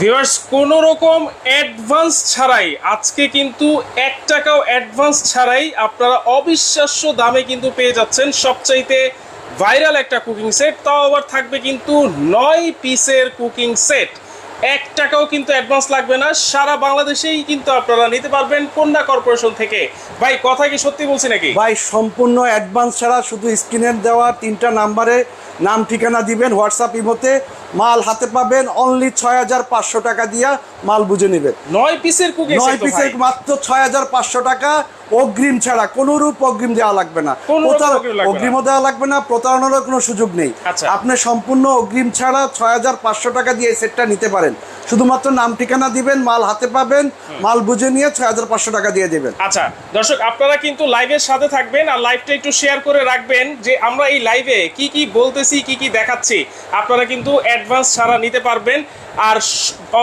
Viewers কোনো রকম advance ছাড়াই, আজকে কিন্তু এক টাকাও অ্যাডভান্স ছাড়াই আপনারা অবিশ্বাস্য দামে কিন্তু পেয়ে যাচ্ছেন সবচাইতে ভাইরাল একটা কুকিং সেট তাও আবার থাকবে কিন্তু নয় পিসের কুকিং সেট এক টাকাও কিন্তু অ্যাডভান্স লাগবে না, সারা বাংলাদেশেই কিন্তু আপনারা নিতে পারবেন কন্যা কর্পোরেশন থেকে। ভাই, কথা কি সত্যি বলছি নাকি? ভাই, সম্পূর্ণ অ্যাডভান্স ছাড়া শুধু স্ক্রিনের দেওয়া তিনটা নাম্বারে নাম ঠিকানা দিবেন হোয়াটসঅ্যাপ ইমোতে মাল হাতে পাবেন অনলি ছয় হাজার পাঁচশো টাকা দিয়া মাল বুঝে নেবেন। নয় পিসের কুকিং নয় পিসের মাত্র ছয় হাজার পাঁচশো টাকা অগ্রিম ছাড়া কোনো রূপ অগ্রিম দেওয়া লাগবে না। অগ্রিম অগ্রিমও দেওয়া লাগবে না প্রতারণারও কোনো সুযোগ নেই। আচ্ছা। আপনি সম্পূর্ণ অগ্রিম ছাড়া ছয় হাজার পাঁচশো টাকা দিয়ে সেটটা নিতে পারেন। শুধুমাত্র নাম ঠিকানা দিবেন মাল হাতে পাবেন মাল বুঝে নিয়ে ছয় হাজার পাঁচশো টাকা দিয়ে দেবেন। আচ্ছা দর্শক আপনারা কিন্তু লাইভের সাথে থাকবেন আর লাইভটা একটু শেয়ার করে রাখবেন যে আমরা এই লাইভে কি কি বলতেছি কি কি দেখাচ্ছি। আপনারা কিন্তু অ্যাডভান্স ছাড়া নিতে পারবেন। আর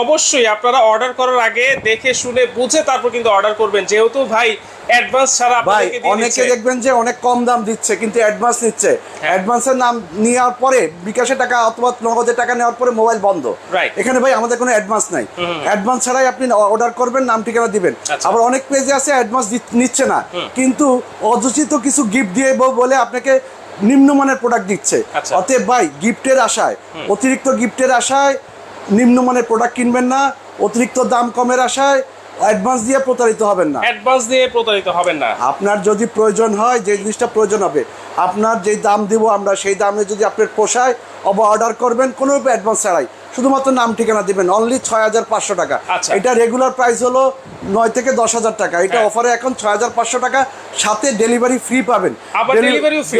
অবশ্যই আপনারা অর্ডার করার আগে দেখে শুনে বুঝে তারপর কিন্তু অর্ডার করবেন। যেহেতু ভাই অ্যাডভান্স ছাড়া ভাই আপনাদেরকে অনেকে দেখবেন যে অনেক কম দাম দিচ্ছে কিন্তু অ্যাডভান্স নিচ্ছে। হ্যাঁ। অ্যাডভান্সের নাম নেওয়ার পরে বিকাশে টাকা অথবা নগদের টাকা নেওয়ার পরে মোবাইল বন্ধ. এখানে ভাই আমাদের কোনো অ্যাডভান্স নাই। অ্যাডভান্স ছাড়াই আপনি অর্ডার করবেন নাম ঠিকানা দিবেন। আচ্ছা। আবার অনেক পেজে আছে অ্যাডভান্স নিচ্ছে না। কিন্তু অযোচিত কিছু গিফট দিয়ে বলে আপনাকে নিম্নমানের প্রোডাক্ট দিচ্ছে। আচ্ছা। অতএব ভাই গিফটের আশায় অতিরিক্ত গিফটের আশায় নিম্নমানের প্রোডাক্ট কিনবেন না অতিরিক্ত দাম কমের আশায় অ্যাডভান্স দিয়ে প্রতারিত হবেন না। অ্যাডভান্স দিয়ে প্রতারিত হবেন না। আপনার যদি প্রয়োজন হয় যে জিনিসটা প্রয়োজন হবে আপনার যে দাম দিব আমরা সেই দামে যদি আপনার পোষায় অবা অর্ডার করবেন কোনো অ্যাডভান্স ছাড়াই। শুধুমাত্র নাম ঠিকানা দিবেন অনলি ছয় হাজার পাঁচশো টাকা। আচ্ছা। এটা রেগুলার প্রাইস হলো নয় থেকে দশ হাজার টাকা। এটা হ্যাঁ। অফারে এখন ছয় হাজার পাঁচশো টাকা সাথে ডেলিভারি ফ্রি পাবেন?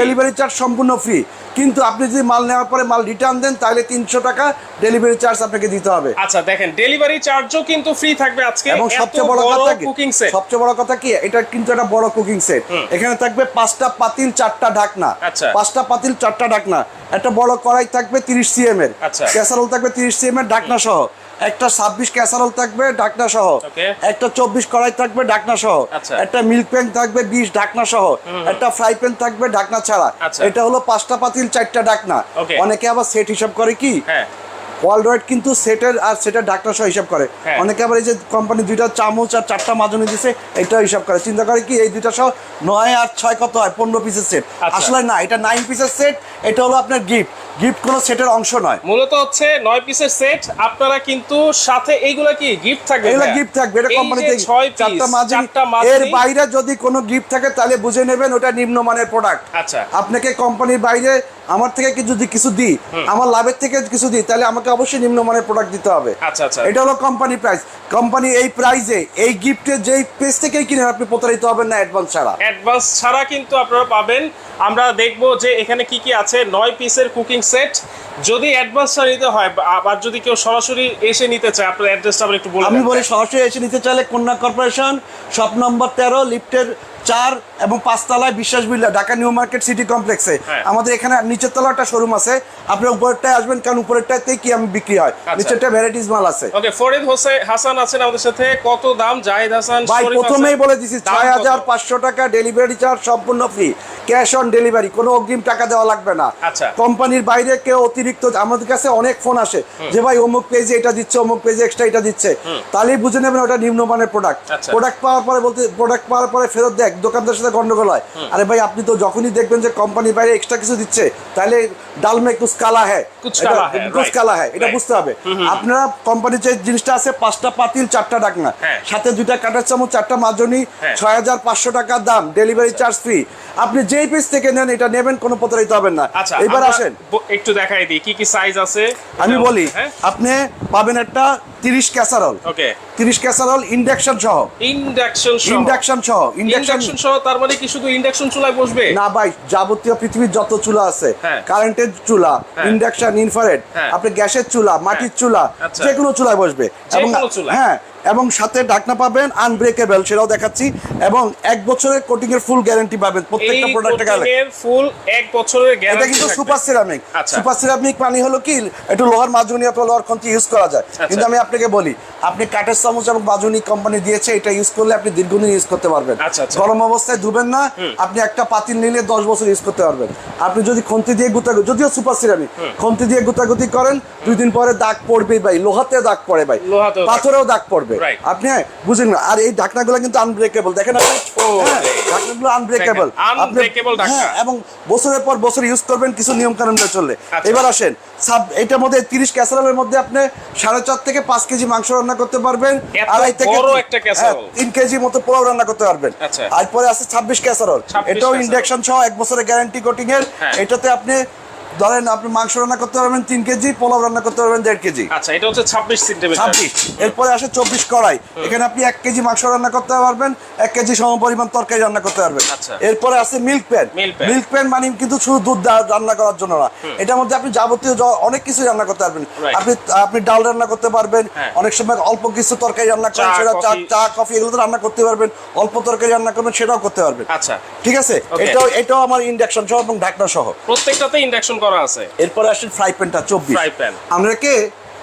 ডেলিভারি চার্জ সম্পূর্ণ ফ্রি কিন্তু আপনি যদি মাল নেওয়ার পরে মাল রিটার্ন দেন তাহলে তিনশো টাকা ডেলিভারি চার্জ আপনাকে দিতে হবে। আচ্ছা দেখেন ডেলিভারি চার্জও কিন্তু ফ্রি থাকবে আজকে। এবং সবচেয়ে বড় কথা কি? কুকিং সেট সবচেয়ে বড় কথা কি? এটা কিন্তু একটা বড় কুকিং সেট এখানে থাকবে পাঁচটা পাতিল চারটা ঢাকনা। আচ্ছা। পাঁচটা পাতিল চারটা ঢাকনা। একটা বড় কড়াই থাকবে তিরিশ সিএম এর। আচ্ছা। ক্যাসারোল থাকবে তিরিশ সিএম ডাকনা ঢাকনা সহ। একটা ছাব্বিশ ক্যাসারোল থাকবে ঢাকনা সহ। একটা চব্বিশ কড়াই থাকবে ঢাকনা সহ। আচ্ছা। একটা মিল্ক প্যান থাকবে বিশ ঢাকনা সহ। একটা ফ্রাই প্যান থাকবে ঢাকনা ছাড়া। আচ্ছা। এটা হলো পাঁচটা পাতিল চারটা ডাকনা। অনেকে আবার সেট হিসাব করে কি? হ্যাঁ। ওয়ার্ল্ড কিন্তু সেটের আর সেটের ডাক্তার সহ হিসাব করে। হ্যাঁ। অনেকে আবার এই যে কোম্পানি দুইটা চামচ আর চারটা মাজনি দিছে এটাও হিসাব করে। চিন্তা করে কি এই দুইটা সহ নয় আর ছয় কত হয়? পনেরো পিসের সেট আচ্ছা। আসলে না এটা নাইন পিসের সেট এটা হলো আপনার গিফট গিফট কোনো সেটের অংশ নয়। মূলত হচ্ছে নয় পিসের সেট আপনারা কিন্তু সাথে এইগুলা কি গিফট থাকবে? এগুলো গিফট থাকবে। এটা ছয় পিস চারটা মাজনি এর বাইরে যদি কোনো গিফট থাকে তাহলে বুঝে নেবেন ওটা নিম্নমানের প্রোডাক্ট আচ্ছা। আপনাকে কোম্পানির বাইরে আমার থেকে কি যদি কিছু দিই আমার লাভের থেকে কিছু দিই তাহলে আমাকে অবশ্যই নিম্নমানের প্রোডাক্ট দিতে হবে। আচ্ছা আচ্ছা। এটা হলো কোম্পানি প্রাইস কোম্পানি এই প্রাইসে এই গিফটে যেই পেজ থেকেই কিনে আপনি প্রতারিত হবেন না অ্যাডভান্স ছাড়া। অ্যাডভান্স ছাড়া কিন্তু আপনারা পাবেন। আমরা দেখব যে এখানে কি কি আছে। নয় পিসের কুকিং সেট যদি অ্যাডভান্স ছাড়া নিতে হয় আবার যদি কেউ সরাসরি এসে নিতে চায় আপনার অ্যাড্রেসটা আবার একটু বলে আমি। বলি সরাসরি এসে নিতে চাইলে কন্যা কর্পোরেশন শপ নম্বর তেরো লিফটের চার এবং পাঁচতলায় Biswas builder Dhaka new market city কমপ্লেক্সে। হ্যাঁ। আমাদের এখানে নিচের তলা একটা শোরুম আছে। আপনি উপরেরটায় আসবেন কারণ উপরেরটাতেই কি আমি বিক্রি হয়। আচ্ছা। নিচেরটা ভ্যারাইটিস মাল আছে। ওকে ফরিদ হোসেন হাসান আছেন আমাদের সাথে। কত দাম? জাহিদ হাসান ভাই প্রথমেই বলে দিছি ছয়? হাজার পাঁচশো টাকা ডেলিভারি চার্জ সম্পূর্ণ ফ্রি ক্যাশ অন ডেলিভারি কোনো অগ্রিম টাকা দেওয়া লাগবে না। আচ্ছা। কোম্পানির বাইরে কেউ অতিরিক্ত আমাদের কাছে অনেক ফোন আসে যে ভাই অমুক পেজে এটা দিচ্ছে অমুক পেজে এক্সট্রা এটা দিচ্ছে। তাহলেই বুঝে নেবেন ওটা নিম্নমানের প্রোডাক্ট আচ্ছা। প্রোডাক্ট পাওয়ার পরে বলতে প্রোডাক্ট পাওয়ার পরে ফেরত দেখ দোকানদার সাথে গন্ডগোল হয়। আরে ভাই আপনি তো যখনই দেখবেন যে কোম্পানির বাইরে এক্সট্রা কিছু দিচ্ছে তাহলে ডাল মে কুছ কালা হ্যাঁ কুছ কালা হ্যাঁ এটা বুঝতে হবে। আপনারা কোম্পানির যে জিনিসটা আছে পাঁচটা পাতিল চারটা ডাকনা। হ্যাঁ। সাথে দুইটা কাটার চামচ চারটা মাজনি হ্যাঁ। ছয় হাজার পাঁচশো টাকা দাম ডেলিভারি চার্জ ফ্রি আপনি যেই পিস থেকে নেন এটা নেবেন কোনো প্রতারিত হবেন না। আচ্ছা এবার আসেন। একটু দেখাই দিই কি কি সাইজ আছে? আমি বলি হ্যাঁ। আপনি পাবেন একটা তিরিশ ক্যাসারল ওকে তিরিশ ক্যাসারল ইন্ডাকশন সহ। ইন্ডাকশন ইন্ডাকশন সহ ইন্ডাকশন ইন্ডাকশন সহ তার মানে কি শুধু ইন্ডাকশন চুলায় বসবে না ভাই যাবতীয় পৃথিবীর যত চুলা আছে হ্যাঁ। কারেন্টের চুলা হ্যাঁ। ইন্ডাকশন ইনফ্রারেড হ্যাঁ। আপনি গ্যাসের চুলা মাটির চুলা যেগুলো যে কোনো চুলায় বসবে এবং হ্যাঁ এবং সাথে ডাকনা পাবেন আনব্রেকেবল সেটাও দেখাচ্ছি। এবং এক বছরের কোটিং এর ফুল গ্যারান্টি পাবেন প্রত্যেকটা প্রোডাক্টে গেলে ফুল এক বছরের গ্যারান্টি এটা কিন্তু সুপার সিরামিক। সুপার সিরামিক মানে হলো কি? একটু লোহার মাজুনি অথবা লোহার খন্তি ইউজ করা যায়। আচ্ছা। কিন্তু আমি আপনাকে বলি আপনি কাঠের চামচ এবং মাজুনি কোম্পানি দিয়েছে এটা ইউজ করলে আপনি দীর্ঘদিন ইউজ করতে পারবেন। আচ্ছা, আচ্ছা। গরম অবস্থায় ধুবেন না আপনি একটা পাতিল নিলে দশ বছর ইউজ করতে পারবেন। আপনি যদি খন্তি দিয়ে গুতাগুতি যদিও সুপার সিরামিক খন্তি দিয়ে গুতাগুতি করেন দুই দিন পরে দাগ পড়বে ভাই। লোহাতে দাগ পড়ে ভাই। পাথরেও দাগ পড়বে. আপনি হ্যাঁ, বুঝেন না আর এই ঢাকনাগুলো কিন্তু আনব্রেকেবল দেখেন আপনি। ঢাকনাগুলো আনব্রেকেবল unbreakable ঢাকনা। এবং বছরের পর বছর ইউজ করবেন কিছু নিয়ম কানুন চললে আচ্ছা। এবার আসেন সাব এটার মধ্যে তিরিশ ক্যাসারোলের মধ্যে আপনি সাড়ে চার থেকে পাঁচ কেজি মাংস রান্না করতে পারবেন আড়াই থেকে বড় তিন- একটা ক্যাসারোল। হ্যাঁ, তিন কেজি মতো পোলাও রান্না করতে পারবেন আচ্ছা। তারপরে আছে ছাব্বিশ ক্যাসারোল এটাও। ইন্ডাকশন সহ এক বছরের গ্যারান্টি কোটিং এর। এটাতে আপনি ধরেন আপনি মাংস রান্না করতে পারবেন তিন কেজি পোলাও রান্না করতে পারবেন দেড় কেজি। আচ্ছা এটা হচ্ছে ছাব্বিশ ছাব্বিশ। এরপরে আসে চব্বিশ কড়াই। এখানে আপনি এক কেজি মাংস রান্না করতে পারবেন এক কেজি সম পরিমাণ তরকারি রান্না করতে পারবেন। আচ্ছা। এরপরে আছে মিল্ক প্যান। Milk pan. মানে কিন্তু শুধু দুধ রান্না করার জন্য না। এটার মধ্যে আপনি যাবতীয় অনেক কিছু রান্না করতে পারবেন। আপনি আপনি ডাল রান্না করতে পারবেন হ্যাঁ। অনেক সময় অল্প কিছু তরকারি রান্না করেন সেটা চা চা কফি এগুলো তো রান্না করতে পারবেন অল্প তরকারি রান্না করবেন সেটাও করতে পারবেন। আচ্ছা। ঠিক আছে? এটাও এটাও আমার ইন্ডাকশন সহ এবং ঢাকনা সহ। প্রত্যেকটাতে ইন্ডাকশন করা আছে। এরপরে আসেন ফ্রাই প্যানটা চব্বিশ। Fry pan। আমরা কে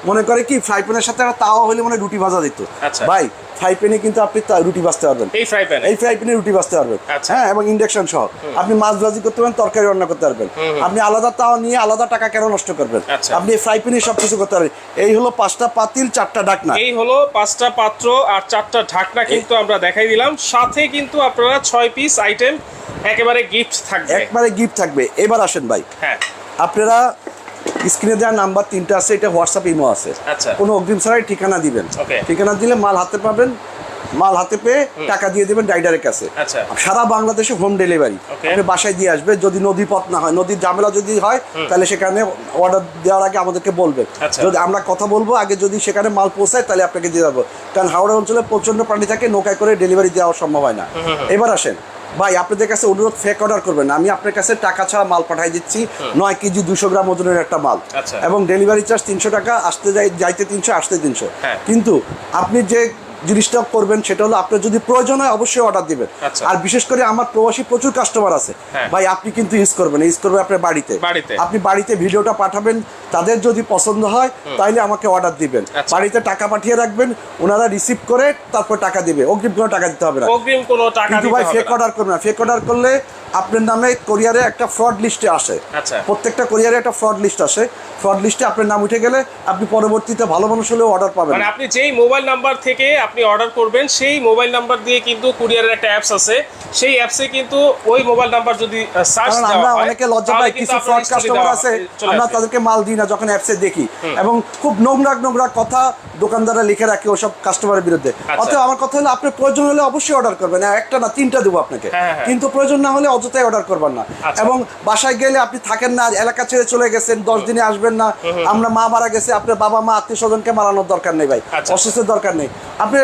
মনে করে কি ফ্রাই প্যানের সাথে একটা তাওয়া হলে মনে রুটি ভাজা দিত। আচ্ছা। ভাই ফ্রাই প্যানে কিন্তু আপনি রুটি ভাজতে পারবেন। এই ফ্রাই প্যানে এই ফ্রাই প্যানে রুটি ভাজতে পারবেন। আচ্ছা। হ্যাঁ এবং ইন্ডাকশন সহ। আপনি মাছ ভাজি করতে পারবেন তরকারি রান্না করতে পারবেন। আপনি আলাদা তাওয়া নিয়ে আলাদা টাকা কেন নষ্ট করবেন? আচ্ছা। আপনি ফ্রাই প্যানে সব কিছু করতে পারবেন। এই হলো পাঁচটা পাতিল চারটা ডাকনা এই হলো পাঁচটা পাত্র আর চারটা ঢাকনা কিন্তু আমরা দেখাই দিলাম। সাথে কিন্তু আপনারা ছয় পিস আইটেম একেবারে গিফট থাকবে। একবারে গিফট থাকবে। এবার আসেন ভাই। হ্যাঁ। আপনারা স্ক্রিনে দেওয়া নাম্বার তিনটা আছে এটা হোয়াটসঅ্যাপ ইমো আছে। আচ্ছা। কোনো অগ্রিম ছাড়াই ঠিকানা দিবেন। ঠিকানা দিলে মাল হাতে পাবেন মাল হাতে পেয়ে টাকা দিয়ে দেবেন ডাইডারের কাছে। আচ্ছা। সারা বাংলাদেশে হোম ডেলিভারি। আপনি বাসায় দিয়ে আসবে যদি নদী পথ না হয় নদীর ঝামেলা যদি হয় তাহলে সেখানে অর্ডার দেওয়ার আগে আমাদেরকে বলবেন আচ্ছা। যদি আমরা কথা বলব আগে যদি সেখানে মাল পৌঁছায় তাহলে আপনাকে দিয়ে দেবো কারণ হাওড়া অঞ্চলে প্রচণ্ড প্রাণী থাকে নৌকায় করে ডেলিভারি দেওয়া সম্ভব হয় না। এবার আসেন। ভাই আপনাদের কাছে অনুরোধ ফেক অর্ডার করবেন। আমি আপনার কাছে টাকা ছাড়া মাল পাঠাই দিচ্ছি। নয় কেজি দুশো গ্রাম ওজনের একটা মাল। আচ্ছা। এবং ডেলিভারি চার্জ তিনশো টাকা আসতে যাই যাইতে তিনশো আসতে তিনশো। হ্যাঁ। কিন্তু আপনি যে জিনিসটা করবেন সেটা হলো আপনার যদি প্রয়োজন হয় অবশ্যই অর্ডার দিবেন। আচ্ছা। আর বিশেষ করে আমার প্রবাসী প্রচুর কাস্টমার আছে। হ্যাঁ। ভাই আপনি কিন্তু ইউজ করবেন ইউজ করবেন আপনার বাড়িতে। আপনি বাড়িতে ভিডিওটা পাঠাবেন তাদের যদি পছন্দ হয় তাহলে আমাকে অর্ডার দিবেন। আচ্ছা। বাড়িতে টাকা পাঠিয়ে রাখবেন ওনারা রিসিভ করে তারপর টাকা দিবে। অগ্রিম কোনো টাকা দিতে হবে না। অগ্রিম কোনো টাকা কিন্তু ভাই ফেক অর্ডার করবেন না। ফেক অর্ডার করলে আপনার নামে কোরিয়ারে একটা ফ্রড লিস্টে আসে। আচ্ছা। প্রত্যেকটা কোরিয়ারে একটা ফ্রড লিস্ট আসে। ফ্রড লিস্টে আপনার নাম উঠে গেলে আপনি পরবর্তীতে ভালো মানুষ হলেও অর্ডার পাবেন। মানে আপনি যেই মোবাইল নাম্বার থেকে আপনি অর্ডার করবেন সেই মোবাইল নাম্বার দিয়ে কিন্তু কুরিয়ারের একটা অ্যাপস আছে। সেই অ্যাপসে কিন্তু ওই মোবাইল নাম্বার যদি সার্চ দেওয়া আমরা হয় অনেকে লজ্জা পাই কিছু ফ্রড কাস্টমার আছে আমরা তাদেরকে মাল দিই না যখন অ্যাপসে দেখি। এবং খুব নোংরা নোংরা কথা দোকানদাররা লিখে রাখে ওসব কাস্টমারের বিরুদ্ধে। আচ্ছা। অতএব আমার কথা হলো আপনি প্রয়োজন হলে অবশ্যই অর্ডার করবেন। একটা না তিনটা দেবো আপনাকে। হ্যাঁ, হ্যাঁ। কিন্তু প্রয়োজন না হলে অযথাই অর্ডার করবেন না। আচ্ছা। এবং বাসায় গেলে আপনি থাকেন না এলাকা ছেড়ে চলে গেছেন দশ দিনে আসবেন না। আমরা মা মারা গেছে আপনার বাবা মা আত্মীয় স্বজনকে মারানোর দরকার নেই ভাই। আচ্ছা। অসুস্থের দরকার নেই। আপনি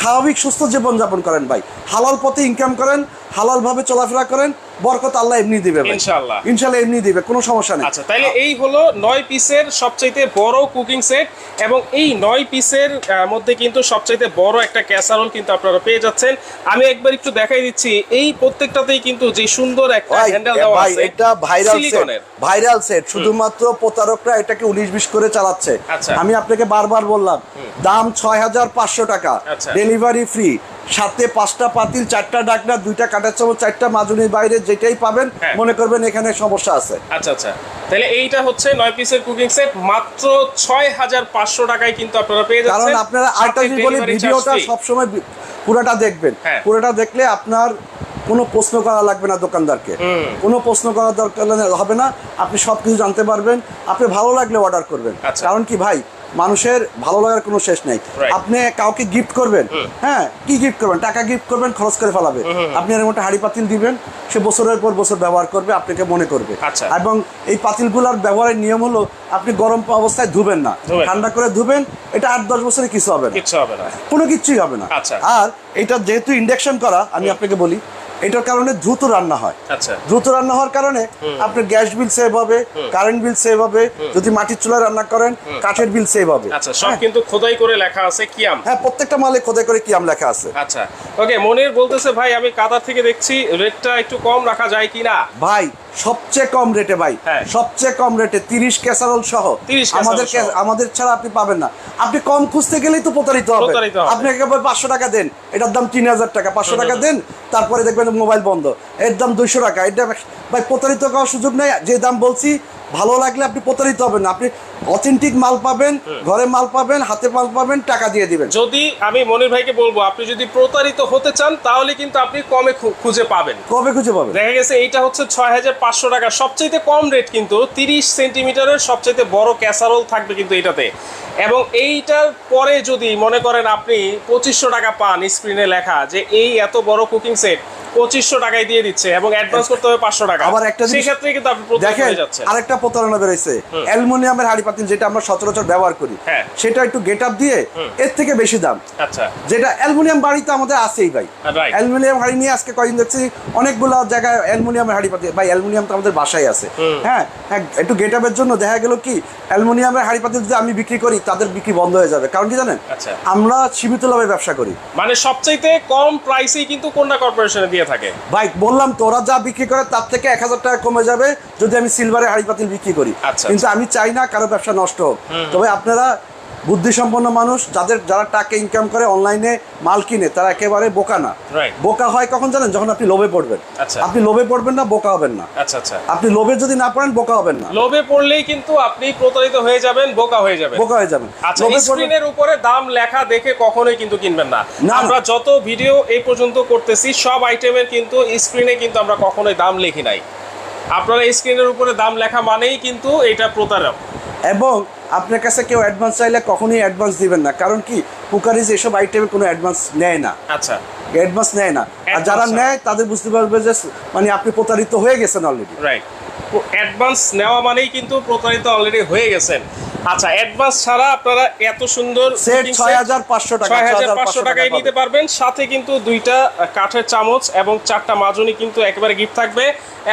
স্বাভাবিক সুস্থ জীবনযাপন করেন ভাই। হালাল পথে ইনকাম করেন হালাল ভাবে চলাফেরা করেন বরকত আল্লাহ এমনি দিবে। ইনশাআল্লাহ। ইনশাল্লাহ এমনি দিবে কোনো সমস্যা নেই আচ্ছা তাইলে এই হলো নয় পিসের সবচাইতে বড় কুকিং সেট এবং এই নয় পিসের মধ্যে কিন্তু সবচাইতে বড় একটা ক্যাসারোল কিন্তু আপনারা পেয়ে যাচ্ছেন আমি একবার একটু দেখাই দিচ্ছি এই প্রত্যেকটাতেই কিন্তু যে সুন্দর একটা হ্যান্ডেল দেওয়া আছে এটা ভাইরাল সেট ভাইরাল সেট শুধুমাত্র প্রতারকরা এটাকে উনিশ বিশ করে চালাচ্ছে আচ্ছা। আমি আপনাকে বারবার বললাম দাম ছয় হাজার পাঁচশো টাকা আচ্ছা। ডেলিভারি ফ্রি সাথে পাঁচটা পাতিল চারটা ডাকনা দুইটা কাটার চামচ চারটা মাজুনির বাইরে যেটাই পাবেন হ্যাঁ। মনে করবেন এখানে সমস্যা আছে। আচ্ছা আচ্ছা। তাহলে এইটা হচ্ছে নয় পিসের কুকিং সেট মাত্র ছয় হাজার পাঁচশো টাকায় কিন্তু আপনারা পেয়ে কারণ আপনারা আরেকটা জিনিস বলি ভিডিওটা। সবসময় পুরোটা দেখবেন। হ্যাঁ। পুরোটা দেখলে আপনার কোনো প্রশ্ন করা লাগবে না দোকানদারকে। কোনো প্রশ্ন করার দরকার হবে না। আপনি সব কিছু জানতে পারবেন। আপনি ভালো লাগলে অর্ডার করবেন। আচ্ছা। কারণ কি ভাই মানুষের ভালো লাগার কোনো শেষ নেই। আপনি কাউকে গিফট করবেন হ্যাঁ কি গিফট করবেন? টাকা গিফট করবেন খরচ করে ফেলাবে আপনি এর মধ্যে হাড়ি পাতিল দিবেন সে বছরের পর বছর ব্যবহার করবে আপনাকে মনে করবে। আচ্ছা। এবং এই পাতিলগুলোর ব্যবহারের নিয়ম হলো আপনি গরম অবস্থায় ধুবেন না। ঠান্ডা করে ধুবেন এটা আট দশ বছরে কিছু হবে না। কোনো কিচ্ছুই হবে না। আচ্ছা। আর এটা যেহেতু ইন্ডাকশন করা আমি আপনাকে বলি এটার কারণে দ্রুত রান্না হয়। আচ্ছা। দ্রুত রান্না হওয়ার কারণে আপনার গ্যাস বিল সেভ হবে কারেন্ট বিল সেভ হবে যদি মাটির চুলায় রান্না করেন কাঠের বিল সেভ হবে। আচ্ছা সব হ্যাঁ, কিন্তু খোদাই করে লেখা আছে কিয়াম হ্যাঁ প্রত্যেকটা মালে খোদাই করে কিয়াম আম লেখা আছে। আচ্ছা। ওকে মনির বলতেছে ভাই আমি কাদার থেকে দেখছি রেটটা একটু কম রাখা যায় কিনা? ভাই সবচেয়ে কম রেটে ভাই। হ্যাঁ। সবচেয়ে কম রেটে তিরিশ ক্যাসারোল সহ। আমাদের আমাদের ছাড়া আপনি পাবেন না। আপনি কম খুঁজতে গেলেই তো প্রতারিত হবে। প্রতারিত হবে। আপনি একেবারে পাঁচশো টাকা দেন। এটার দাম তিন হাজার টাকা। পাঁচশো টাকা দেন তারপরে দেখবেন মোবাইল বন্ধ। এর দাম দুইশো টাকা। এটা ভাই প্রতারিত করার সুযোগ নেই। যে দাম বলছি ভালো লাগলে আপনি প্রতারিত হবেন না। আপনি অথেন্টিক মাল পাবেন ঘরে মাল পাবেন হাতে মাল পাবেন টাকা দিয়ে দিবেন। যদি আমি মনির ভাইকে বলব আপনি যদি প্রতারিত হতে চান তাহলে কিন্তু আপনি কমে খুঁজে পাবেন। কবে খুঁজে পাবেন? দেখা গেছে এইটা হচ্ছে ছয় হাজার পাঁচশো টাকা। সবচাইতে কম রেট কিন্তু তিরিশ সেন্টিমিটারের সবচাইতে বড় ক্যাসারোল থাকবে কিন্তু এটাতে এবং এইটার পরে যদি মনে করেন আপনি পঁচিশশো টাকা পান স্ক্রিনে লেখা যে এই এত বড় কুকিং সেট পঁচিশশো টাকায় দিয়ে দিচ্ছে এবং অ্যাডভান্স করতে হবে পাঁচশো টাকা। আবার একটা জিনিস- সেক্ষেত্রে কিন্তু আপনি দেখেন আরেকটা প্রতারণা অ্যালুমিনিয়ামের হাড়ি পাতিল যেটা আমরা সচরাচর ব্যবহার করি হ্যাঁ। সেটা একটু গেট আপ দিয়ে এর থেকে বেশি দাম। আচ্ছা। যেটা অ্যালুমিনিয়াম বাড়িতে আমাদের আছেই ভাই. অ্যালুমিনিয়াম হাড়ি নিয়ে আজকে কয়েকদিন দেখছি অনেকগুলো জায়গায় অ্যালুমিনিয়ামের হাড়ি পাতিল ভাই অ্যালুমিনিয়াম তো আমাদের বাসায় আছে। হ্যাঁ হ্যাঁ একটু গেট আপের জন্য দেখা গেল কি অ্যালুমিনিয়ামের হাড়ি পাতিল যদি আমি বিক্রি করি তাদের বিক্রি বন্ধ হয়ে যাবে। কারণ কি জানেন? আচ্ছা। আমরা সীমিত লাভে ব্যবসা করি। মানে সবচাইতে কম প্রাইসেই কিন্তু কন্যা কর্পোরেশনে দিয়ে থাকে। ভাই বললাম তো ওরা যা বিক্রি করে তার থেকে এক হাজার টাকা কমে যাবে যদি আমি সিলভারে হাড়ি পাতিল বিক্রি করি। আচ্ছা, কিন্তু আমি চাই না কারও ব্যবসা নষ্ট হোক। তবে আপনারা বুদ্ধিসম্পন্ন মানুষ যাদের যারা টাকা ইনকাম করে অনলাইনে মাল কিনে তারা একেবারে বোকা না। বোকা হয় কখন জানেন? যখন আপনি লোভে পড়বেন। আচ্ছা। আপনি লোভে পড়বেন না বোকা হবেন না। আচ্ছা আচ্ছা। আপনি লোভে যদি না পড়েন বোকা হবেন না। লোভে পড়লেই কিন্তু আপনি প্রতারিত হয়ে যাবেন বোকা হয়ে যাবেন। বোকা হয়ে যাবেন। আচ্ছা স্ক্রিনের উপরে দাম লেখা দেখে কখনোই কিন্তু কিনবেন না। না। আমরা যত ভিডিও এই পর্যন্ত করতেছি সব আইটেমের কিন্তু স্ক্রিনে কিন্তু আমরা কখনোই দাম লিখি নাই। আপনারা স্ক্রিনের উপরে দাম লেখা মানেই কিন্তু এটা প্রতারক। এবং আপনার কাছে কেউ অ্যাডভান্স চাইলে কখনোই অ্যাডভান্স দিবেন না। কারণ কি? কুকারিজ এসব আইটেমে কোনো অ্যাডভান্স নেয় না। আচ্ছা। অ্যাডভান্স নেয় না। আর যারা নেয় তাদের বুঝতে পারবে যে মানে আপনি প্রতারিত হয়ে গেছেন অলরেডি রাইট অ্যাডভান্স নেওয়া মানেই কিন্তু প্রতারিত অলরেডি হয়ে গেছেন। আচ্ছা অ্যাডভান্স ছাড়া আপনারা এত সুন্দর সেট cooking ছয় set হাজার পাঁচশো টাকা ছয় হাজার 6,500 পাঁচশো টাকায় নিতে পারবেন। সাথে কিন্তু দুইটা কাঠের চামচ এবং চারটা মাজনি কিন্তু একেবারে গিফট থাকবে।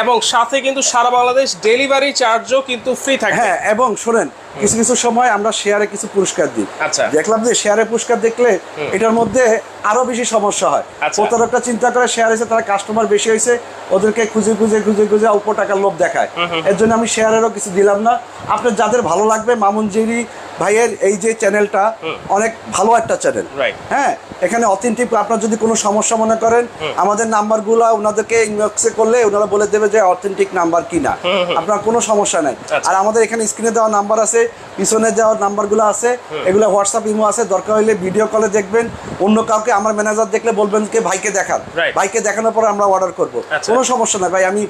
এবং সাথে কিন্তু সারা বাংলাদেশ ডেলিভারি চার্জও কিন্তু ফ্রি থাকবে। হ্যাঁ এবং শোনেন কিছু কিছু সময় আমরা শেয়ারে কিছু পুরস্কার দিই। আচ্ছা। দেখলাম যে শেয়ারে পুরস্কার দেখলে এটার মধ্যে আরও বেশি সমস্যা হয়। আচ্ছা। প্রতারকটা চিন্তা করে শেয়ার হয়েছে তারা কাস্টমার বেশি হয়েছে ওদেরকে খুঁজে খুঁজে খুঁজে খুঁজে অল্প টাকার লোভ দেখায়। এর জন্য আমি শেয়ারেরও কিছু দিলাম না। আপনার যাদের ভালো লাগবে মামুন জিরি ভাইয়ের এই যে চ্যানেলটা অনেক ভালো একটা চ্যানেল। হ্যাঁ এখানে অথেন্টিক আপনার যদি কোনো সমস্যা মনে করেন আমাদের নাম্বারগুলো ওনাদেরকে ইনবক্সে করলে ওনারা বলে দেবে যে অথেন্টিক নাম্বার কিনা। আপনার কোনো সমস্যা নাই। আচ্ছা। আর আমাদের এখানে স্ক্রিনে দেওয়া নাম্বার আছে পিছনে দেওয়া নাম্বারগুলো আছে এগুলো হোয়াটসঅ্যাপ ইমো আছে দরকার হলে ভিডিও কলে দেখবেন। অন্য কাউকে আমার ম্যানেজার দেখলে বলবেন যে ভাইকে দেখান। ভাইকে দেখানোর পর আমরা অর্ডার করব। আচ্ছা। কোনো সমস্যা নাই ভাই আমি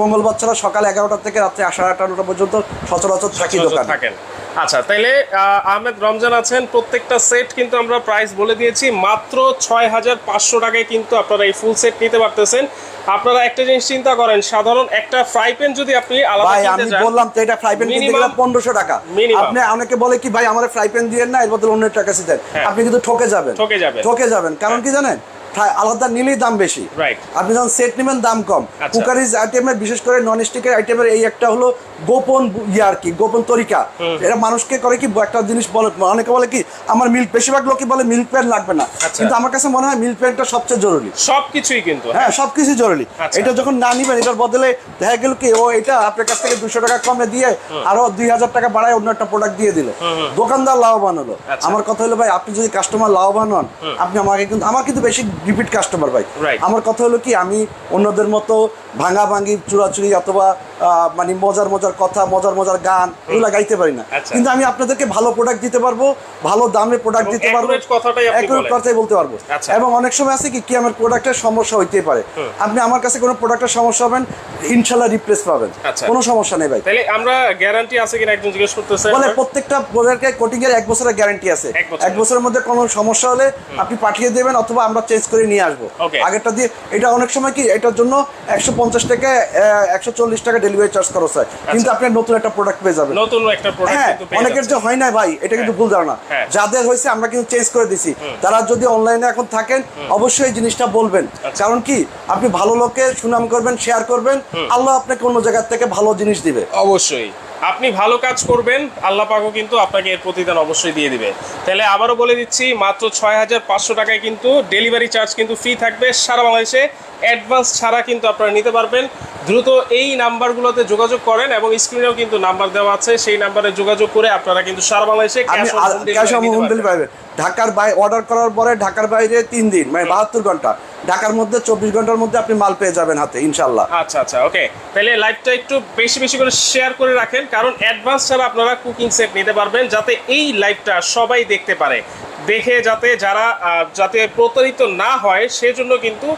মঙ্গলবার ছাড়া সকাল এগারোটা থেকে রাত্রে সাড়ে আটটা পর্যন্ত সচরাচর থাকি দোকানে। আচ্ছা তাইলে আহ, আহমেদ রমজান আছেন প্রত্যেকটা সেট কিন্তু আমরা প্রাইস বলে দিয়েছি। মাত্র ছয় হাজার পাঁচশো টাকায় কিন্তু আপনারা এই ফুল সেট নিতে পারতেছেন। আপনারা একটা জিনিস চিন্তা করেন সাধারণ একটা ফ্রাই প্যান যদি আপনি আলাদা ভাই আমি বললাম তো এটা ফ্রাই প্যান কিনতে গেলে পনেরোশো টাকা। Minimum। আপনি অনেকে বলে কি ভাই আমার ফ্রাই প্যান দিয়ে না এর বদলে অন্য টাকা দেন। হ্যাঁ। আপনি কিন্তু ঠকে যাবেন। ঠকে যাবেন। ঠকে যাবেন। কারণ কি জানেন? আলাদা নিলেই দাম বেশি। আপনি যখন সেট নেবেন দাম কম। আচ্ছা। কুকারিজ আইটেমের বিশেষ করে নন স্টিকের আইটেমের এই একটা হলো গোপন ইয়ে আর কি গোপন তরিকা। এটা মানুষকে করে কি একটা জিনিস বলে অনেকে বলে কি আমার মিল্ক বেশিরভাগ লোকই বলে মিল্ক প্যান লাগবে না। আচ্ছা। কিন্তু আমার কাছে মনে হয় মিল্ক প্যানটা সবচেয়ে জরুরি। সবকিছুই কিন্তু হ্যাঁ সবকিছু জরুরি। আচ্ছা। এটা যখন না নিবেন এটার বদলে দেখা গেল কি ও এটা আপনার কাছ থেকে দুশো টাকা কমে দিয়ে আরও দুই হাজার টাকা বাড়ায় অন্য একটা প্রোডাক্ট দিয়ে দিল। দোকানদার লাভবান হলো। আচ্ছা। আমার কথা হলো ভাই আপনি যদি কাস্টমার লাভবান হন আপনি আমাকে কিন্তু আমার কিন্তু বেশি রিপিট কাস্টমার ভাই। আমার কথা হলো কি আমি অন্যদের মতো ভাঙা ভাঙি চুরাচুরি অথবা মানে মজার মজার কথা মজার মজার গান এগুলো গাইতে পারি না। আচ্ছা। কিন্তু আমি আপনাদেরকে ভালো প্রোডাক্ট দিতে পারব ভালো দামে প্রোডাক্ট দিতে পারব। কথাই বলতে পারব। আচ্ছা। এবং অনেক সময় আছে কি কি আমার প্রোডাক্টের সমস্যা হইতে পারে। আপনি আমার কাছে কোনো প্রোডাক্টের সমস্যা হবেন ইনশাল্লাহ রিপ্লেস পাবেন। আচ্ছা। কোনো সমস্যা নেই ভাই। তাহলে আমরা গ্যারান্টি আছে কিনা একজন জিজ্ঞেস করতেছে বলে প্রত্যেকটা প্রোডাক্টের কোটিং এর এক বছরের গ্যারান্টি আছে। এক বছরের। মধ্যে কোনো সমস্যা হলে আপনি পাঠিয়ে দেবেন অথবা আমরা চেঞ্জ করে নিয়ে আসব। আগেরটা দিয়ে এটা অনেক সময় কি এটার জন্য একশো পঞ্চাশ টাকা একশো চল্লিশ টাকা ডেলিভারি চার্জ খরচ হয়। কিন্তু আপনি নতুন একটা প্রোডাক্ট পেয়ে যাবেন। নতুন একটা প্রোডাক্ট হ্যাঁ কিন্তু অনেকের যে হয় না ভাই এটা কিন্তু ভুল ধারণা। হ্যাঁ। যাদের হয়েছে আমরা কিন্তু চেঞ্জ করে দিছি। তারা যদি অনলাইনে এখন থাকেন অবশ্যই এই জিনিসটা বলবেন। আচ্ছা। কারণ কি? আপনি ভালো লোকে সুনাম করবেন শেয়ার করবেন। আল্লাহ আপনাকে অন্য জায়গার থেকে ভালো জিনিস দিবে। অবশ্যই। আপনি ভালো কাজ করবেন আল্লাহ পাকও কিন্তু আপনাকে এর প্রতিদান অবশ্যই দিয়ে দিবে। তাহলে আবারও বলে দিচ্ছি মাত্র ছয় হাজার পাঁচশো টাকায় কিন্তু ডেলিভারি চার্জ কিন্তু ফ্রি থাকবে। সারা বাংলাদেশে অ্যাডভান্স ছাড়া কিন্তু আপনারা নিতে পারবেন। দ্রুত এই নাম্বারগুলোতে যোগাযোগ করেন এবং স্ক্রিনেও কিন্তু নাম্বার দেওয়া আছে। সেই নাম্বারে যোগাযোগ করে আপনারা কিন্তু সারা বাংলাদেশে ক্যাশ অন হোম ঢাকার বাই অর্ডার করার পরে ঢাকার বাইরে তিন দিন মানে বাহাত্তর ঘণ্টা। ঢাকার মধ্যে চব্বিশ ঘণ্টার মধ্যে আপনি মাল পেয়ে যাবেন হাতে ইনশাল্লাহ। আচ্ছা আচ্ছা ওকে। তাহলে লাইভটা একটু বেশি বেশি করে শেয়ার করে রাখেন কারণ অ্যাডভান্স ছাড়া আপনারা কুকিং সেট নিতে পারবেন যাতে এই লাইভটা সবাই দেখতে পারে। দেখে যাতে যারা যাতে প্রতারিত না হয় সেজন্য কিন্তু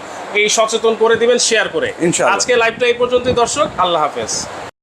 এই সচেতন করে দিবেন শেয়ার করে। আজকে লাইভটা এই পর্যন্তই দর্শক আল্লাহ হাফেজ।